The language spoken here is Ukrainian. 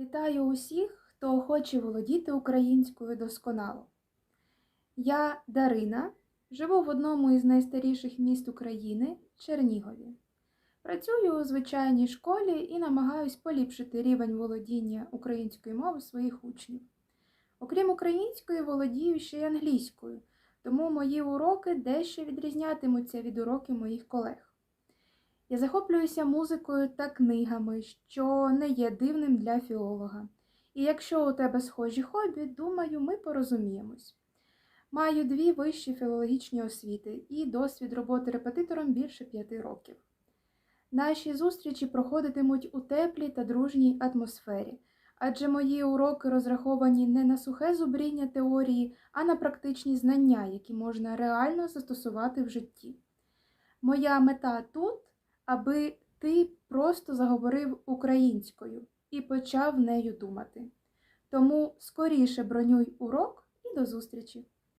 Вітаю усіх, хто хоче володіти українською досконало. Я Дарина, живу в одному із найстаріших міст України Чернігові. Працюю у звичайній школі і намагаюсь поліпшити рівень володіння української мови своїх учнів. Окрім української, володію ще й англійською, тому мої уроки дещо відрізнятимуться від уроків моїх колег. Я захоплююся музикою та книгами, що не є дивним для філолога. І якщо у тебе схожі хобі, думаю, ми порозуміємось. Маю дві вищі філологічні освіти і досвід роботи репетитором більше п'яти років. Наші зустрічі проходитимуть у теплій та дружній атмосфері, адже мої уроки розраховані не на сухе зубріння теорії, а на практичні знання, які можна реально застосувати в житті. Моя мета тут аби ти просто заговорив українською і почав нею думати. Тому скоріше бронюй урок і до зустрічі!